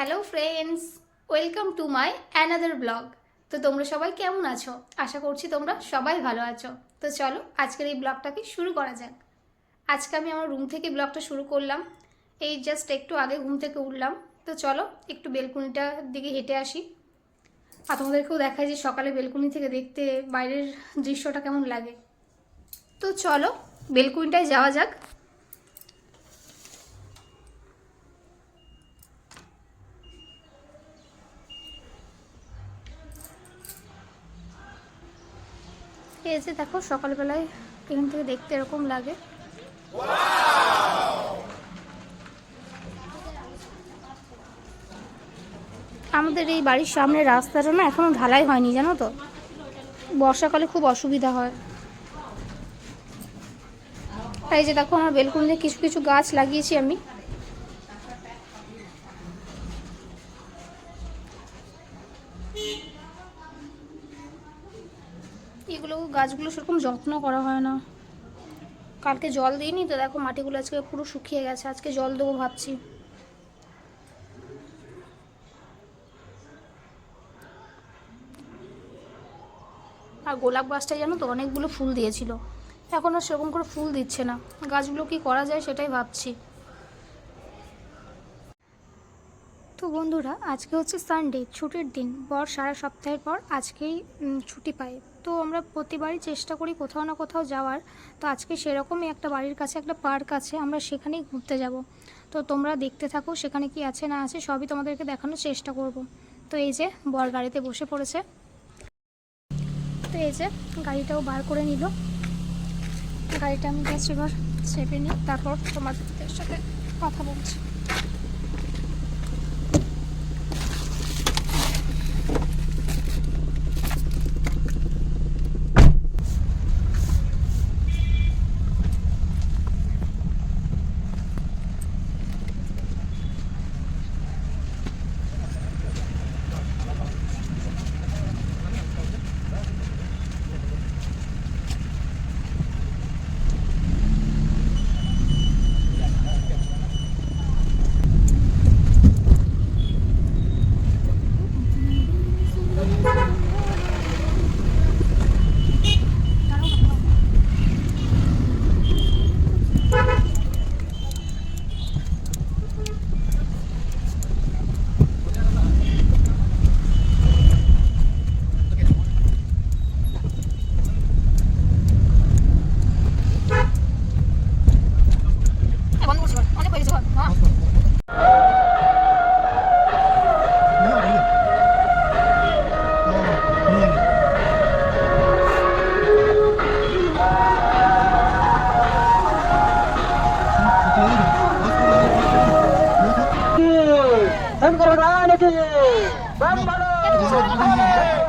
Hello friends welcome to my another blog তো তোমরা সবাই কেমন আছো? আশা করছি তোমরা সবাই ভালো আছো। তো চলো, আজকের এই ব্লগটাকে শুরু করা যাক। আজকে আমি আমার রুম থেকে ব্লগটা শুরু করলাম। এই জাস্ট একটু আগে ঘুম থেকে উঠলাম। তো চলো, একটু বেলকুনিটার দিকে হেঁটে আসি। আর তোমাদেরকেও দেখায় যে সকালে বেলকুনি থেকে দেখতে বাইরের দৃশ্যটা কেমন লাগে। তো চলো বেলকুনিটায় যাওয়া যাক। এই যে দেখো, সকালবেলায় এখান থেকে দেখতে এরকম লাগে। আমাদের এই বাড়ির সামনে রাস্তাটা না এখনও ঢালাই হয়নি, জানো তো? বর্ষাকালে খুব অসুবিধা হয়। তাই যে দেখো, আমার বেলকুনিতে কিছু কিছু গাছ লাগিয়েছি আমি। গাছগুলো সেরকম যত্ন করা হয় না। কালকে জল দিইনি তো দেখো মাটিগুলো আজকে পুরো শুকিয়ে গেছে, আজকে জল দেবো ভাবছি। আর গোলাপ গাছটা জানো তো অনেকগুলো ফুল দিয়েছিল। এখন আর সেরকম করে ফুল দিচ্ছে না। গাছগুলো কি করা যায় সেটাই ভাবছি। তো বন্ধুরা, আজকে হচ্ছে সানডে ছুটির দিন। বর সারা সপ্তাহের পর আজকেই ছুটি পাই তো আমরা প্রতিবারই চেষ্টা করি কোথাও না কোথাও যাওয়ার। তো আজকে সেরকমই একটা বাড়ির কাছে একটা পার্ক আছে, আমরা সেখানেই ঘুরতে যাব। তো তোমরা দেখতে থাকো সেখানে কি আছে না আছে, সবই তোমাদেরকে দেখানোর চেষ্টা করব। তো এই যে বর গাড়িতে বসে পড়েছে। তো এই যে গাড়িটাও বার করে নিল। গাড়িটা আমি জাস্ট এবার চেপে নিই, তারপর তোমাদের সাথে কথা বলছি।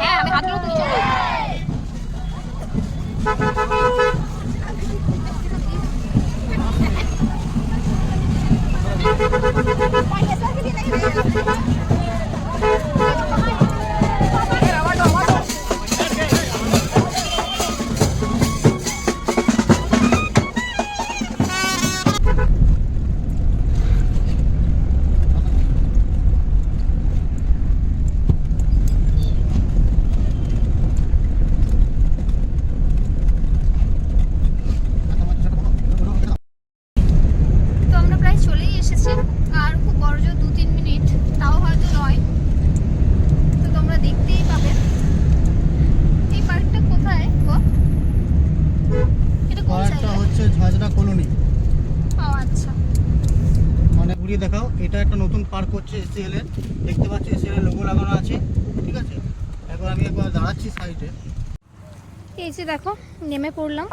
হ্যাঁ আমি হাতগুলো তুলছি তো ঘুরিয়ে দেখাও। এটা একটা নতুন পার্ক হচ্ছে এসিএল এর। দেখতে পাচ্ছি এসিএল এর লোগো লাগানো আছে, ঠিক আছে? একবার আমি একবার দাঁড়াচ্ছি সাইডে এই যে দেখো, নেমে পড়লাম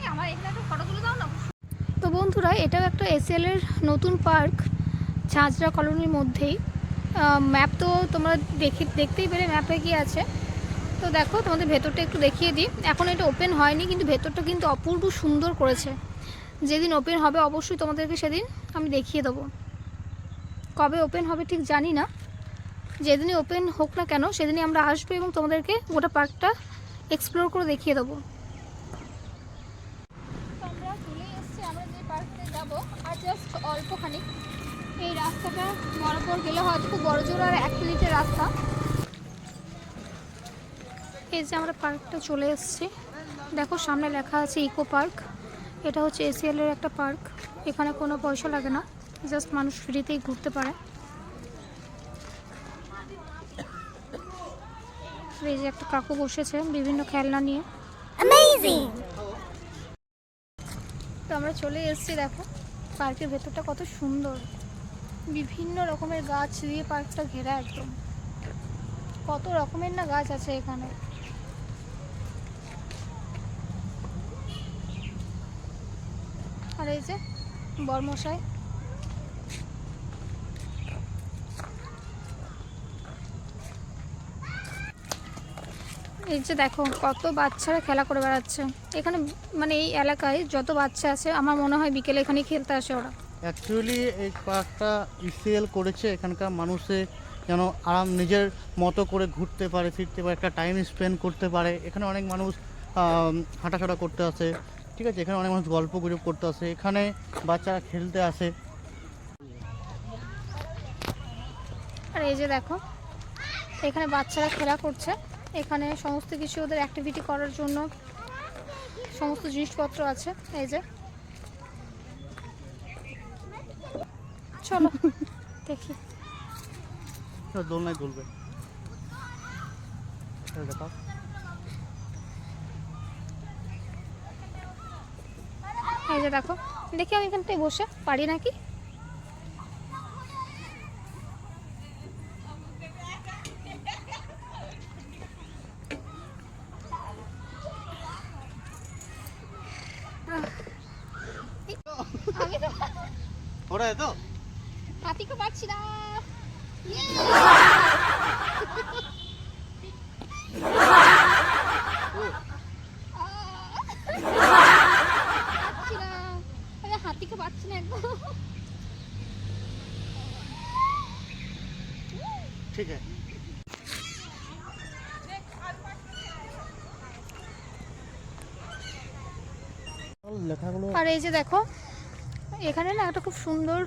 এই, আমার তো বন্ধুরা, এটাও একটা এসএল এর নতুন পার্ক ঝাঁঝরা কলোনির মধ্যেই। ম্যাপ তো তোমরা দেখি, দেখতেই পেলে ম্যাপে কি আছে। তো দেখো, তোমাদের ভেতরটা একটু দেখিয়ে দিই। এখন এটা ওপেন হয়নি, কিন্তু ভেতরটা কিন্তু অপূর্ব সুন্দর করেছে। যেদিন ওপেন হবে, অবশ্যই তোমাদেরকে সেদিন আমি দেখিয়ে দেবো। কবে ওপেন হবে ঠিক জানি না। যেদিনই ওপেন হোক না কেন, সেদিনই আমরা আসব এবং তোমাদেরকে গোটা পার্কটা এক্সপ্লোর করে দেখিয়ে দেবো আমরা চলে এসেছি আমরা যে পার্কতে যাব আর জাস্ট অল্পখানি। এই রাস্তাটা বরাবর গেলে হয়তো খুব বড় জোর আর এক মিনিটের রাস্তা। এই যে আমরা পার্কটা চলে এসেছি। দেখো সামনে লেখা আছে ইকো পার্ক। এটা হচ্ছে এসিএল এর একটা পার্ক। এখানে কোনো পয়সা লাগে না। জাস্ট মানুষ ফ্রিতেই ঘুরতে পারে। এই যে একটা কাকু বসেছে বিভিন্ন খেলনা নিয়ে। তো আমরা চলে এসেছি দেখো। পার্কের ভেতরটা কত সুন্দর। বিভিন্ন রকমের গাছ দিয়ে পার্কটা ঘেরা একদম। কত রকমের না গাছ আছে এখানে। আর এই যে বর্মশাই এই যে দেখো কত বাচ্চারা খেলা করে বেড়াচ্ছে। এখানে মানে এই এলাকায় যত বাচ্চা আছে আমার মনে হয় বিকেলে এখানে খেলতে আসে ওরা। অ্যাকচুয়ালি এই পার্কটা ইসিএল করেছে এখানকার মানুষে যেন আরাম নিজের মতো করে ঘুরতে পারে ফিরতে পারে একটা টাইম স্পেন্ড করতে পারে। এখানে অনেক মানুষ আম, হাঁটাচলা করতে আসে। ঠিক আছে এখানে অনেক মানুষ গল্প গুজব করতে আসে। এখানে বাচ্চারা খেলতে আসে। আর এই যে দেখো এখানে বাচ্চারা খেলা করছে। এখানে সমস্ত কিছু ওদের অ্যাক্টিভিটি করার জন্য সমস্ত জিনিসপত্র আছে এই যে। চলো দেখি। দোলনায় দুলবে দেখো। এই যে দেখো দেখি আমি এখানটায় বসে পারি নাকি? তো? হাতিকে পাচ্ছি না। পাচ্ছি না। আমি হাতিকে পাচ্ছি না একদম। ঠিক আছে। আর এই যে দেখো এখানে না একটা খুব সুন্দর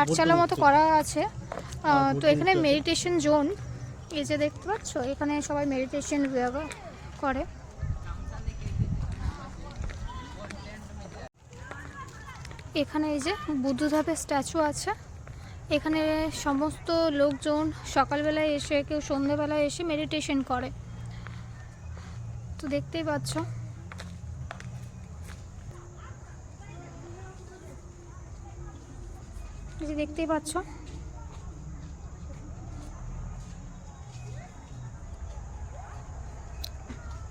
আটচালা মতো করা আছে। তো এখানে মেডিটেশন জোন এই যে দেখতে পাচ্ছ? এখানে সবাই মেডিটেশন করে। এখানে এই যে বুদ্ধদেবের স্ট্যাচু আছে। এখানে সমস্ত লোকজন সকালবেলায় এসে কেউ সন্ধ্যেবেলায় এসে মেডিটেশন করে। তো দেখতেই পাচ্ছ। এই যে দেখতেই পাচ্ছ।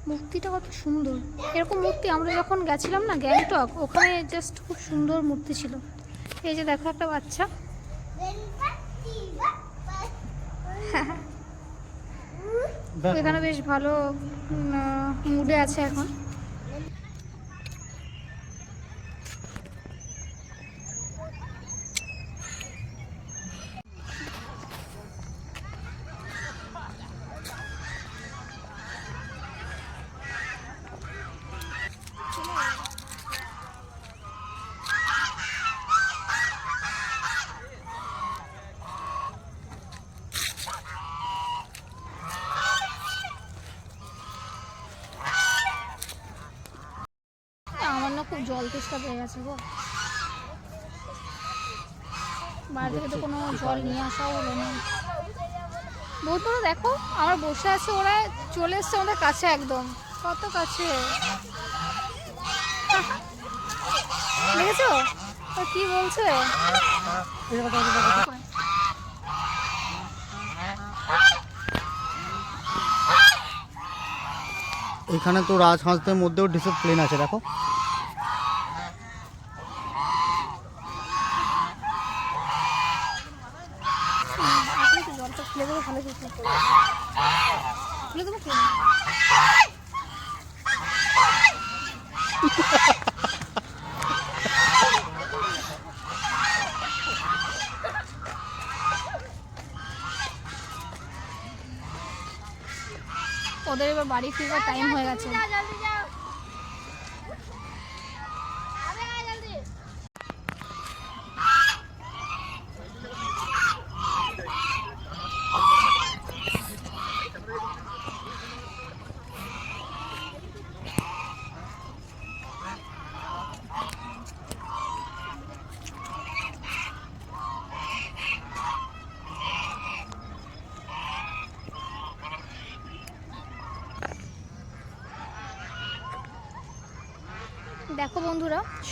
মূর্তিটা কত সুন্দর। এরকম মূর্তি আমরা যখন গেছিলাম না গ্যাংটক ওখানে জাস্ট খুব সুন্দর মূর্তি ছিল। এই যে দেখো একটা বাচ্চা। এখানে বেশ ভালো মুডে আছে এখন আমার না খুব জল তেষ্টা পেয়ে গেছে গো। বাইরে থেকে তো কোনো জল নিয়ে আসাও হলো না। বন্ধুরা দেখো, আমার বসে আছে, ওরা চলে এসছে আমাদের কাছে একদম। কত কাছে? দেখেছ? কি বলছে? এখানে তো রাজহাঁসদের মধ্যেও ডিসিপ্লিন আছে, দেখো। ওদের এবার বাড়ি ফিরবার টাইম হয়ে গেছে।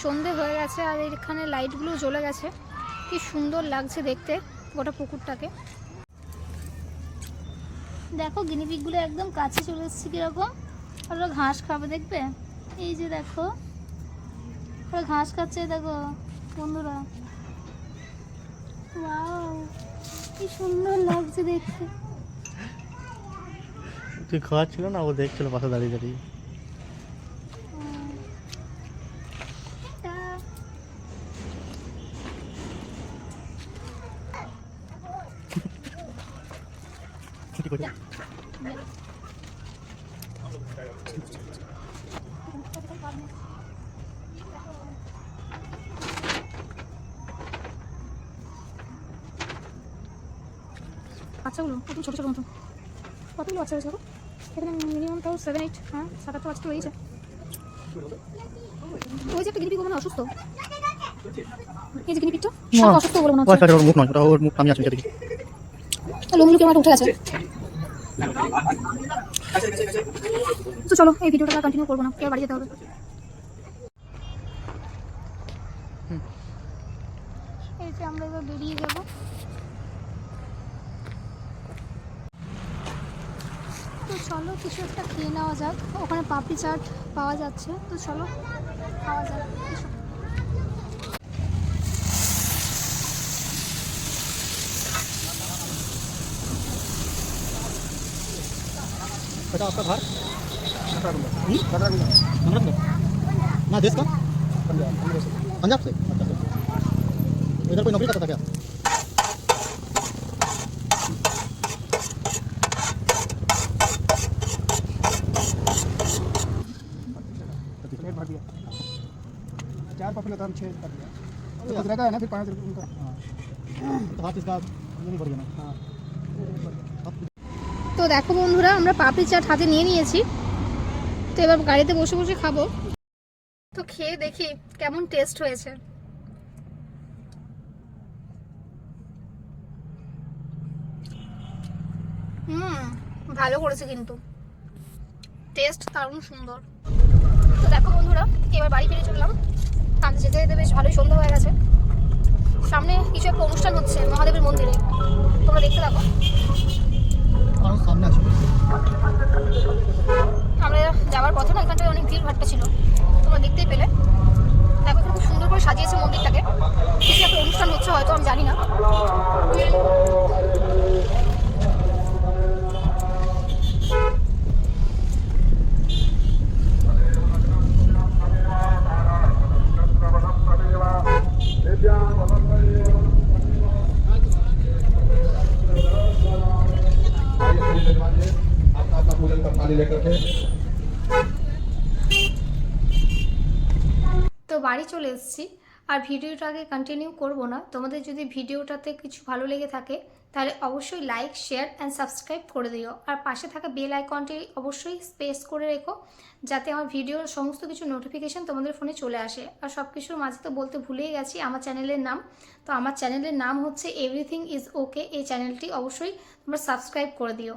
সন্ধে হয়ে গেছে আর এখানে লাইটগুলো জ্বলে গেছে। কি সুন্দর লাগছে দেখতে গোটা পুকুরটাকে। দেখো গিনিপিকগুলো একদম কাছে চলে এসেছে কীরকম। ওরা ঘাস খাবে দেখবে? এই যে দেখো, ওরা ঘাস খাচ্ছে দেখো, বন্ধুরা। কি সুন্দর লাগছে দেখতে। তুই খাওয়াচ্ছিল না? ও দেখছিল পাশে দাঁড়িয়ে দাঁড়িয়ে। করে বাচ্চাগুলো একদম ছোটো ছোটো মতো কতগুলো বাচ্চা হয়েছে? এখানে? মিনিমাম তাও সেভেন এইট হ্যাঁ সাত আটটা বাচ্চা তো রয়েছে। ওই যে একটা গিনিপিক মনে হয় অসুস্থ? এই যে গিনিপিকটা না। অসুস্থ বলে মনে হচ্ছে। ওর মুখ নয় ওটা ওর মুখ আমি আসছি দেখি লোমগুলো কেমন উঠে গেছে? তো চলো, এই ভিডিওটা কন্টিনিউ করব না এবার বাড়ি যেতে হবে? আমরা এবার বেরিয়ে যাব। তো চলো, কিছু একটা খেয়ে নেওয়া যাক। ওখানে পাপড়ি চাট পাওয়া যাচ্ছে, তো চলো, খাওয়া যাক। এসো। आपका घर। हम्म? ना देश का? पंजाब से। अच्छा अच्छा। इधर कोई नौकरी करता था क्या? चार पकड़े तो हम छः कर दिया। तो है ना फिर पाँच रुपये उनका। हाँ। तो हाथ इसका ये नहीं बढ़ गया ना? हाँ। তো দেখো বন্ধুরা, আমরা পাপড়ি চাট হাতে নিয়ে নিয়েছি। তো এবার গাড়িতে বসে বসে খাব। তো খেয়ে দেখি কেমন টেস্ট হয়েছে। হুম, ভালো করেছে কিন্তু। টেস্ট দারুণ সুন্দর। তো দেখো বন্ধুরা, এবার বাড়ি ফিরে চললাম। কাঁদতে যেতে যেতে বেশ ভালোই সন্ধ্যা হয়ে গেছে। সামনে কিছু একটা অনুষ্ঠান হচ্ছে, মহাদেবের মন্দিরে। তোমরা দেখতে থাকো। সামনে আছে আমরা যাওয়ার পথে না এখানটায় অনেক ভিড় ভাট্টা ছিল। তোমরা দেখতেই পেলে। দেখো খুব সুন্দর করে সাজিয়েছে মন্দিরটাকে। বাড়ি চলে এসেছি। আর ভিডিওটাকে কন্টিনিউ করব না। তোমাদের যদি ভিডিওটাতে কিছু ভালো লেগে থাকে, তাহলে অবশ্যই লাইক শেয়ার অ্যান্ড সাবস্ক্রাইব করে দিও। আর পাশে থাকা বেল আইকনটি অবশ্যই স্পেস করে রেখো, যাতে আমার ভিডিওর সমস্ত কিছু নোটিফিকেশান তোমাদের ফোনে চলে আসে। আর সব কিছুর মাঝে তো বলতে ভুলেই গেছি, আমার চ্যানেলের নাম। তো আমার চ্যানেলের নাম হচ্ছে এভরিথিং ইজ ওকে এই চ্যানেলটি অবশ্যই তোমরা সাবস্ক্রাইব করে দিও।